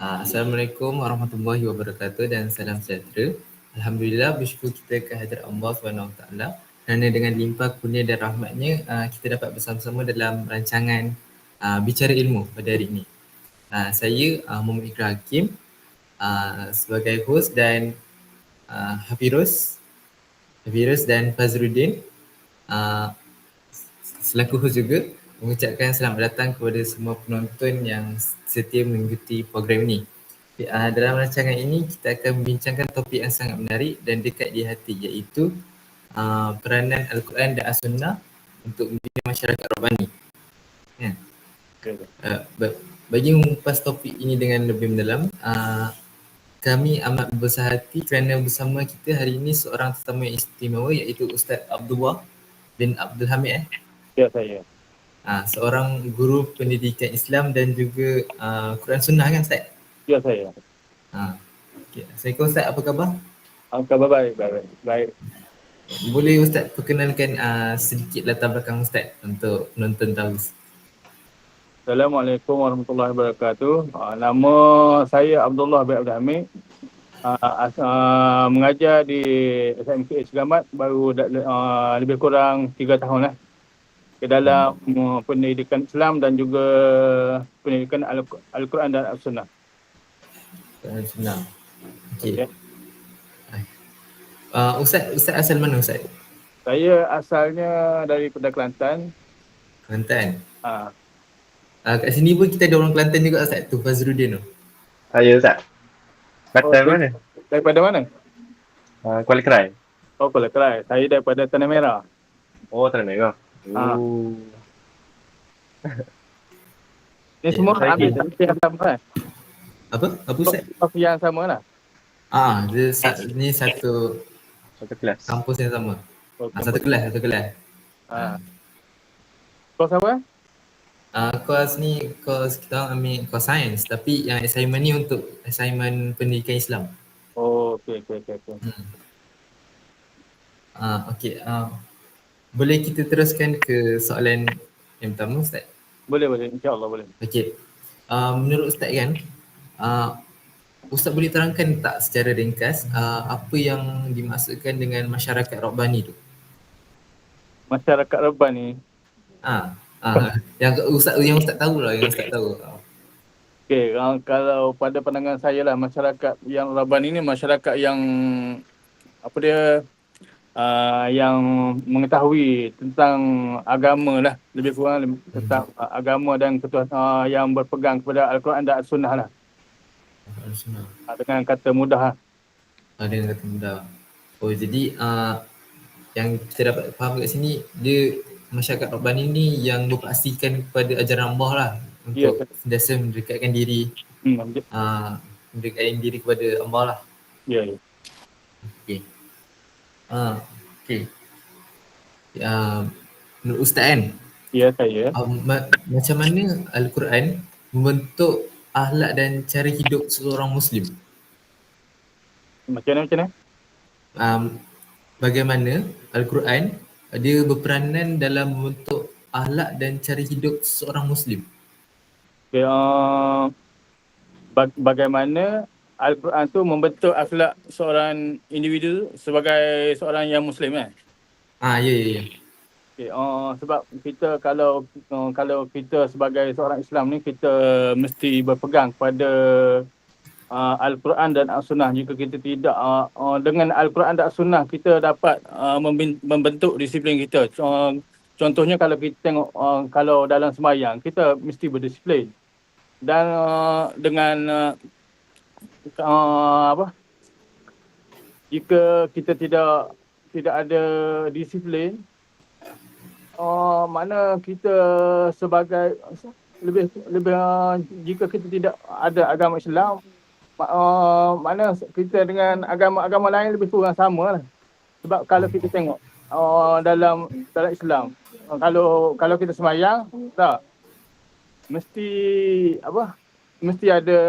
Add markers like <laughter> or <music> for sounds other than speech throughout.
Uh, Assalamualaikum warahmatullahi wabarakatuh dan salam sejahtera. Alhamdulillah bersyukur kita kehadirat Allah SWT kerana dengan limpah kurnia dan rahmatnya uh, kita dapat bersama-sama dalam rancangan uh, Bicara Ilmu pada hari ini. Saya uh, Muhammad Iqra Hakim sebagai host dan Hafirus Hafirus dan Fazruddin selaku host juga mengucapkan selamat datang kepada semua penonton yang setia mengikuti program ini. Uh, dalam rancangan ini kita akan membincangkan topik yang sangat menarik dan dekat di hati iaitu uh, peranan Al-Quran dan As-Sunnah untuk membina masyarakat Rabbani. Ya. Uh, bagi mengupas topik ini dengan lebih mendalam, uh, kami amat berbesar hati kerana bersama kita hari ini seorang tetamu yang istimewa iaitu Ustaz Abdullah bin Abdul Hamid. Eh? Ya, saya. Uh, seorang guru pendidikan Islam dan juga uh, Quran Sunnah kan Ustaz? Ya saya. Uh, okay. Assalamualaikum Ustaz, apa khabar? Apa khabar baik, baik, baik. Boleh Ustaz perkenalkan uh, sedikit latar belakang Ustaz untuk penonton tahu. Assalamualaikum warahmatullahi wabarakatuh. Uh, nama saya Abdullah bin Abdul Hamid. Uh, uh, mengajar di SMK Segamat baru uh, lebih kurang 3 tahun lah ke dalam uh, pendidikan Islam dan juga pendidikan Al- Al-Quran dan Al-Sunnah. Al-Sunnah. Okey. Okay. Uh, Ustaz, Ustaz asal mana Ustaz? Saya asalnya dari Kelantan. Kelantan? Ha. Uh, kat sini pun kita ada orang Kelantan juga Ustaz, tu Fazruddin tu. Saya Ustaz. Kelantan oh, mana? Daripada mana? Uh, Kuala Kerai. Oh, Kuala Kerai. Saya daripada Tanah Merah. Oh, Tanah Merah. <laughs> Ha. Ni semua ya, ambil topik yang sama kan? Apa? Apa Ustaz? Topik yang sama lah. Ah, dia sa- ni satu satu kelas. Kampus yang sama. Oh, ah, satu kelas, satu kelas. Ha. Kau siapa? Ah, kos ni kos kita ambil kos sains tapi yang assignment ni untuk assignment pendidikan Islam. Oh, okey okey okey. Okay. Hmm. Ah, okey. Ah, boleh kita teruskan ke soalan yang pertama Ustaz? Boleh, boleh. InsyaAllah boleh. Okey. Uh, menurut Ustaz kan, uh, Ustaz boleh terangkan tak secara ringkas uh, apa yang dimaksudkan dengan masyarakat Rabbani tu? Masyarakat Rabbani? Ah, uh, yang Ustaz yang Ustaz tahu lah, yang Ustaz tahu. Okey, uh, kalau pada pandangan saya lah masyarakat yang Rabbani ni masyarakat yang apa dia uh, yang mengetahui tentang agama lah lebih kurang hmm. tentang uh, agama dan ketua uh, yang berpegang kepada Al-Quran dan Al-Sunnah lah. Al-Sunnah. Uh, dengan kata mudah lah. Uh, dengan kata mudah. Oh jadi uh, yang kita dapat faham kat sini dia masyarakat Rabbani ni yang berpastikan kepada ajaran Allah lah untuk yeah. sentiasa mendekatkan diri hmm. uh, mendekatkan diri kepada Allah lah. Ya. Yeah, yeah. Okay. Ah, okey. Ya, menurut Ustaz kan? Ya, saya. Uh, ma- macam mana Al-Quran membentuk ahlak dan cara hidup seorang Muslim? Macam mana, macam mana? Um, bagaimana Al-Quran dia berperanan dalam membentuk ahlak dan cara hidup seorang Muslim? Okay, uh, bag- bagaimana Al-Quran tu membentuk akhlak seorang individu sebagai seorang yang muslim kan? Ah ya ya ya. Okay, uh, sebab kita kalau uh, kalau kita sebagai seorang Islam ni kita mesti berpegang pada uh, Al-Quran dan As-Sunnah jika kita tidak uh, uh, dengan Al-Quran dan As-Sunnah kita dapat uh, membentuk disiplin kita. Uh, contohnya kalau kita tengok uh, kalau dalam semayang kita mesti berdisiplin. Dan uh, dengan uh, uh, apa? Jika kita tidak tidak ada disiplin uh, mana kita sebagai lebih lebih uh, jika kita tidak ada agama Islam uh, mana kita dengan agama-agama lain lebih kurang sama lah. sebab kalau kita tengok uh, dalam dalam Islam uh, kalau kalau kita semayang tak. Mesti apa? Mesti ada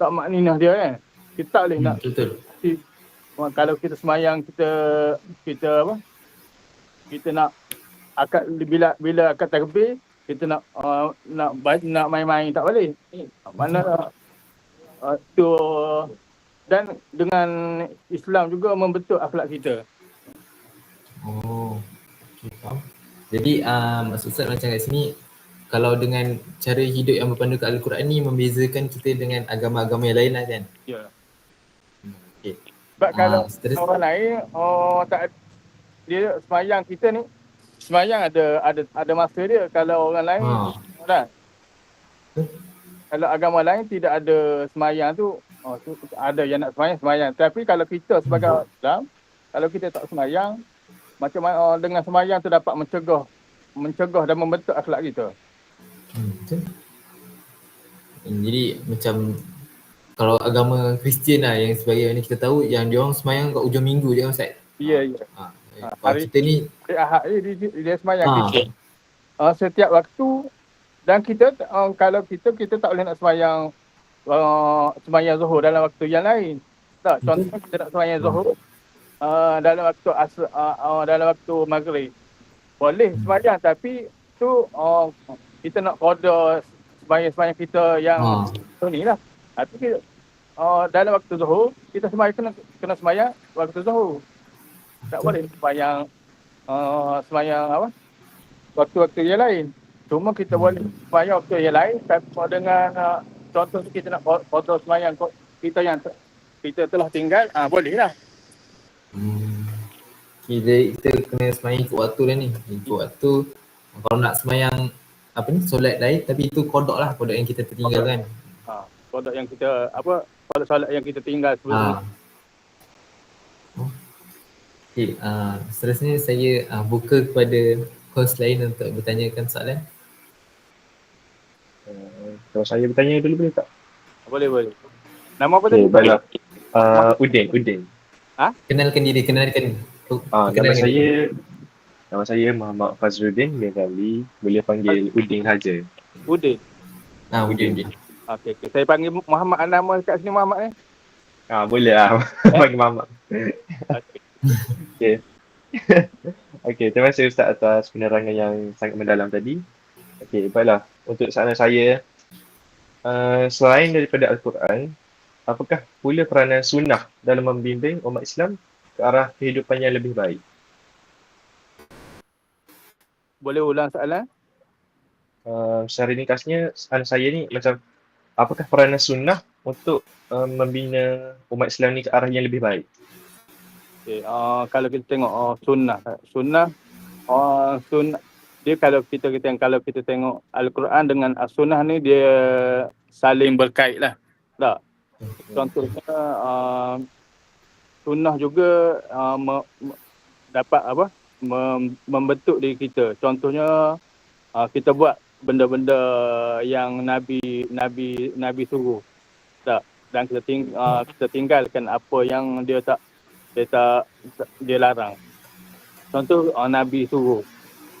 tak makninah dia kan. Kita tak boleh hmm, nak betul. Si, kalau kita semayang kita kita apa? Kita nak akad bila bila akad takbir kita nak uh, nak nak main-main tak boleh. Mana uh, tu dan dengan Islam juga membentuk akhlak kita. Oh, okay. Jadi uh, maksud Ustaz macam kat sini kalau dengan cara hidup yang berpandu kat Al-Quran ni membezakan kita dengan agama-agama yang lain lah kan? Ya. Hmm, Okay. Sebab Ah, kalau seterusnya. orang lain oh tak dia semayang kita ni semayang ada ada ada masa dia kalau orang lain Ha. kan. Kalau agama lain tidak ada semayang tu oh tu ada yang nak semayang semayang tapi kalau kita sebagai Islam kalau kita tak semayang macam mana oh, dengan semayang tu dapat mencegah mencegah dan membentuk akhlak kita. Hmm, betul. Hmm, Jadi macam kalau agama Kristian lah yang sebagai yang kita tahu yang dia orang semayang kat ujung minggu je kan Ustaz? Ya ya. Ha. Ha, hari- kita ni Hari Ahad ni dia, dia, dia semayang ha, kita. uh, setiap waktu dan kita uh, kalau kita kita tak boleh nak sembahyang uh, sembahyang zuhur dalam waktu yang lain. Tak, contoh kita nak sembahyang zuhur uh, dalam waktu asr uh, uh, dalam waktu maghrib. Boleh sembahyang tapi tu uh, kita nak order sembahyang-sembahyang kita yang ha. tu ni lah. Tapi kita, uh, dalam waktu zuhur kita sembahyang kena kena sembahyang waktu zuhur. Tak boleh sembahyang uh, sembahyang apa? Waktu-waktu yang lain. Cuma kita boleh sembahyang waktu yang lain tapi dengan uh, contoh kita nak foto sembahyang kita yang te- kita telah tinggal, ah boleh lah. Hmm. Kita, kita kena semayang ikut waktu dah ni. Ikut waktu. Kalau nak semayang apa ni solat lain tapi itu kodok lah kodok yang kita tertinggalkan. Ha, produk yang kita apa solat-solat yang kita tinggal sebelum Ha. Oh. Okay, uh, seterusnya saya uh, buka kepada host lain untuk bertanyakan soalan. Uh, kalau saya bertanya dulu boleh tak? boleh boleh. Nama apa Okay, tadi? baiklah. Uh, Udin, Udin. Kenalkan diri, kenalkan. Ah, nama Kenalkan saya nama saya Muhammad Fazrudin bin Ramli. Boleh panggil Udin saja. Udin. Ah, Udin, Udin. Okey, okay. saya panggil Muhammad nama kat sini Muhammad eh. Ah, boleh lah. <laughs> panggil Muhammad. Okey. <laughs> Okey, terima kasih Ustaz atas penerangan yang sangat mendalam tadi. Okey, baiklah. Untuk soalan saya, uh, selain daripada Al-Quran, apakah pula peranan sunnah dalam membimbing umat Islam ke arah kehidupan yang lebih baik? Boleh ulang soalan? Uh, secara ringkasnya, soalan saya ni macam, apakah peranan sunnah untuk uh, membina umat Islam ni ke arah yang lebih baik? Okay, uh, kalau kita tengok uh, sunnah, sunnah, uh, sunnah dia kalau kita kita kalau kita tengok Al-Quran dengan As-Sunnah ni dia saling berkait lah. Tak? Contohnya uh, sunnah juga uh, me, me, dapat apa? Mem, membentuk diri kita. Contohnya uh, kita buat benda-benda yang Nabi Nabi Nabi suruh. Tak? Dan kita ting, uh, kita tinggalkan apa yang dia tak dia tak dia larang. Contoh uh, Nabi suruh.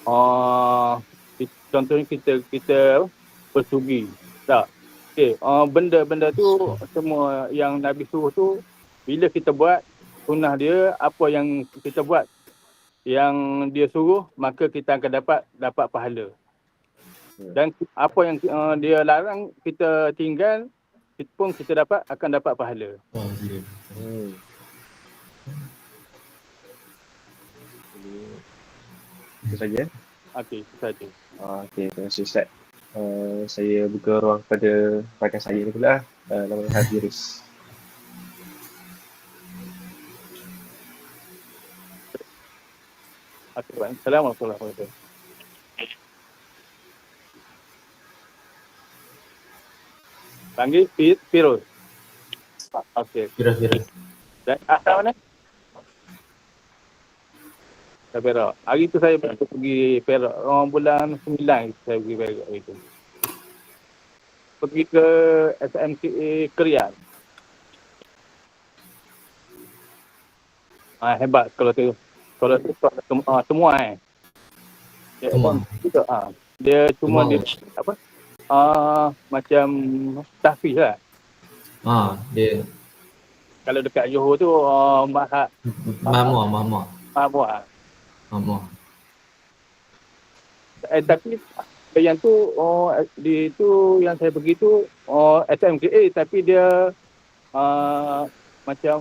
Uh, contohnya kita kita bersugi. Tak. Okey, uh, benda-benda tu semua yang Nabi suruh tu bila kita buat sunnah dia apa yang kita buat yang dia suruh maka kita akan dapat dapat pahala. Dan apa yang uh, dia larang kita tinggal kita pun kita dapat akan dapat pahala. Oh, gila. Hmm. Itu saja. Okey, itu saja. Ah, Okey, terima kasih Ustaz. Uh, saya buka ruang kepada rakan saya ni pula. Uh, nama Hadirus. Baik. Assalamualaikum warahmatullahi wabarakatuh. Panggil Fi- Firuz. Okey. Firah, Firah. Dan asal mana? Saya Perak. Hari tu saya pergi Perak. Oh, bulan 9 saya pergi Perak hari tu. Pergi ke SMKA Krian. Ah, hebat kalau tu. Kalau sem- ah, semua eh. Dia, Semua. Kita, ah. dia cuma dia apa? Ah, macam tahfiz lah. Ah, dia Kalau dekat Johor tu uh, Mahat Mahmud, Mahmud. Mahmud. Mahmud. Eh, tapi yang tu oh di tu yang saya pergi tu uh, SMKA tapi dia uh, macam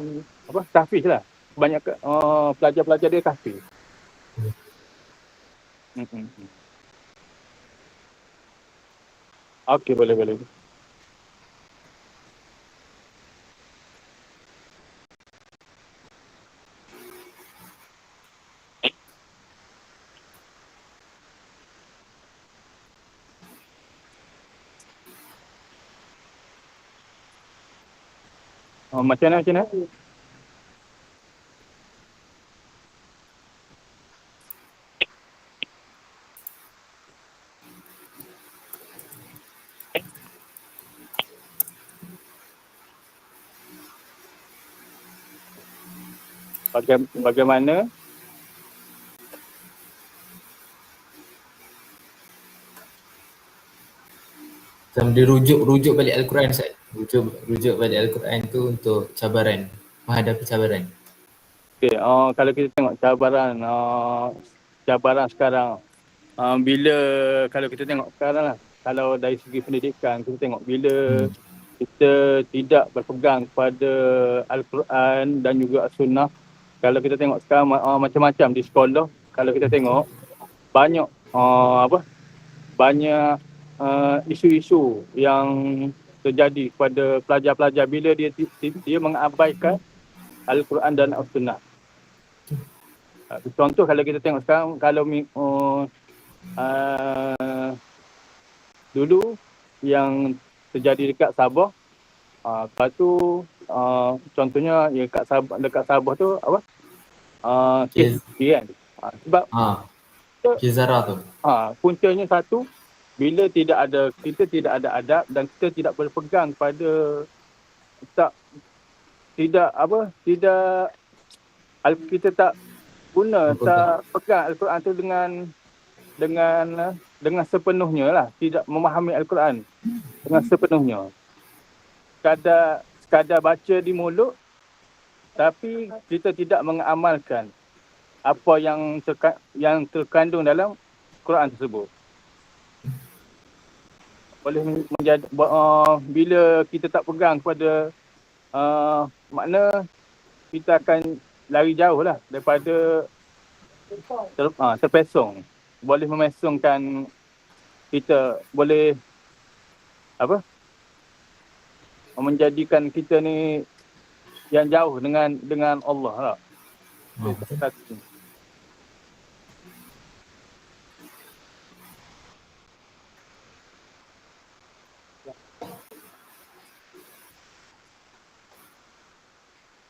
apa tahfiz lah. Banyak uh, pelajar-pelajar dia tahfiz. Hmm. Hmm. Okey boleh boleh. Oh, macam mana macam mana? Bagaimana Macam dia rujuk, rujuk balik Al-Quran Ustaz. Rujuk, rujuk balik Al-Quran tu untuk cabaran, menghadapi cabaran. Okay, uh, kalau kita tengok cabaran, uh, cabaran sekarang, uh, bila kalau kita tengok sekarang lah, kalau dari segi pendidikan, kita tengok bila Hmm. kita tidak berpegang kepada Al-Quran dan juga Sunnah, kalau kita tengok sekarang uh, macam-macam di sekolah, kalau kita tengok banyak uh, apa banyak uh, isu-isu yang terjadi kepada pelajar-pelajar bila dia dia mengabaikan Al-Quran dan As-Sunnah. Uh, contoh kalau kita tengok sekarang kalau uh, uh, dulu yang terjadi dekat Sabah uh, lepas tu uh, contohnya ya dekat Sabah dekat Sabah tu apa? Uh, kes kan? Uh, sebab Ha. Kizara tu. ha, puncanya satu bila tidak ada kita tidak ada adab dan kita tidak berpegang pada tak tidak apa tidak al, kita tak guna tak pegang al-Quran tu dengan dengan dengan sepenuhnya lah. Tidak memahami al-Quran dengan sepenuhnya. Sekadar sekadar baca di mulut tapi kita tidak mengamalkan apa yang terka, yang terkandung dalam Quran tersebut. Boleh men- menjadi uh, bila kita tak pegang kepada uh, makna kita akan lari jauh lah daripada ter, uh, terpesong. Boleh memesongkan kita boleh apa menjadikan kita ni yang jauh dengan dengan Allah lah. Satu.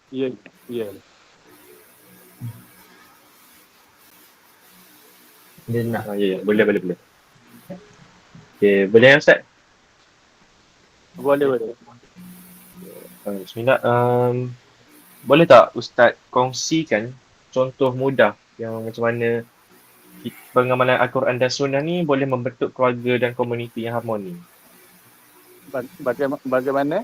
Ya, ya. Dia nak. Ah, ya, ya. Boleh, boleh, boleh. Okay, boleh ya Ustaz? Boleh, boleh. Bismillah. Um, boleh tak Ustaz kongsikan contoh mudah yang macam mana pengamalan Al-Quran dan Sunnah ni boleh membentuk keluarga dan komuniti yang harmoni? Ba- Bagaimana, bagaimana?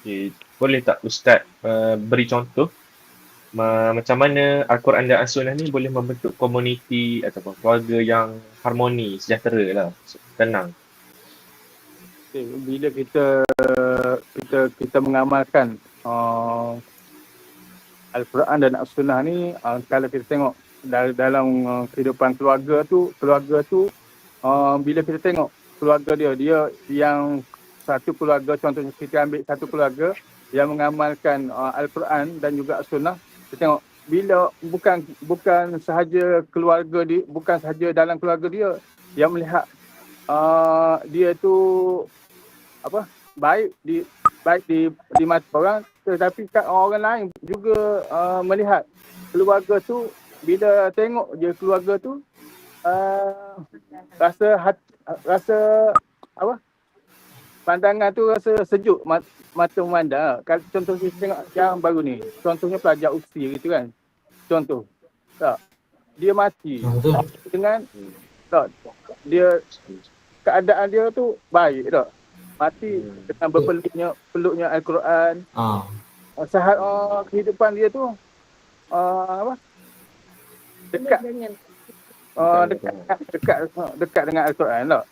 Okay. Boleh tak Ustaz uh, beri contoh ma- macam mana Al-Quran dan As-Sunnah ni boleh membentuk komuniti ataupun keluarga yang harmoni, sejahtera lah, tenang. Okay, bila kita kita kita mengamalkan uh, Al-Quran dan As-Sunnah ni uh, kalau kita tengok dalam, dalam uh, kehidupan keluarga tu keluarga tu uh, bila kita tengok keluarga dia dia yang satu keluarga contohnya kita ambil satu keluarga yang mengamalkan uh, Al-Quran dan juga As-Sunnah kita tengok bila bukan bukan sahaja keluarga dia bukan sahaja dalam keluarga dia yang melihat uh, dia tu apa baik di baik di di mata orang tetapi kat orang lain juga uh, melihat keluarga tu bila tengok je keluarga tu uh, rasa hat, rasa apa pandangan tu rasa sejuk mat, mata memandang. Kalau contoh kita tengok yang baru ni contohnya pelajar usia gitu kan. Contoh tak? Dia mati dengan tak? Dia keadaan dia tu baik tak mati dengan berpeluknya peluknya al-Quran. Ha. uh, sahat uh, kehidupan dia tu uh, apa? Dekat. Uh, dekat dekat dekat. dengan al-Quran tak